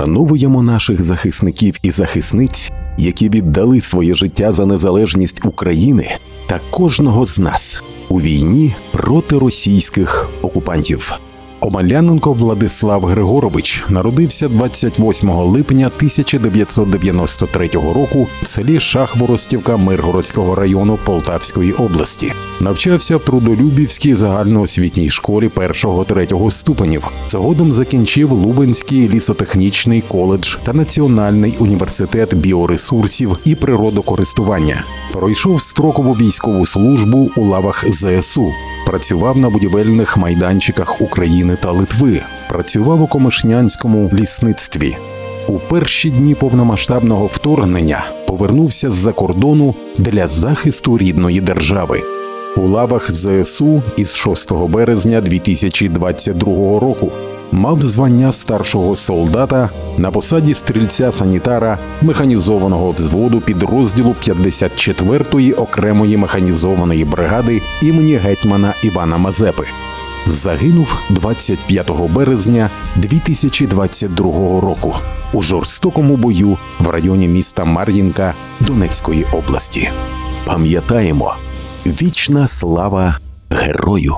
Вшановуємо наших захисників і захисниць, які віддали своє життя за незалежність України та кожного з нас у війні проти російських окупантів. Омеляненко Владислав Григорович народився 28 липня 1993 року в селі Шахворостівка Миргородського району Полтавської області. Навчався в трудолюбівській загальноосвітній школі 1-3 ступенів. Згодом закінчив Лубенський лісотехнічний коледж та Національний університет біоресурсів і природокористування. Пройшов строкову військову службу у лавах ЗСУ. Працював на будівельних майданчиках України та Литви. Працював у комишнянському лісництві. У перші дні повномасштабного вторгнення повернувся з-за кордону для захисту рідної держави. У лавах ЗСУ із 6 березня 2022 року мав звання старшого солдата на посаді стрільця-санітара механізованого взводу підрозділу 54-ї окремої механізованої бригади імені гетьмана Івана Мазепи. Загинув 25 березня 2022 року у жорстокому бою в районі міста Мар'їнка Донецької області. Пам'ятаємо, вічна слава герою!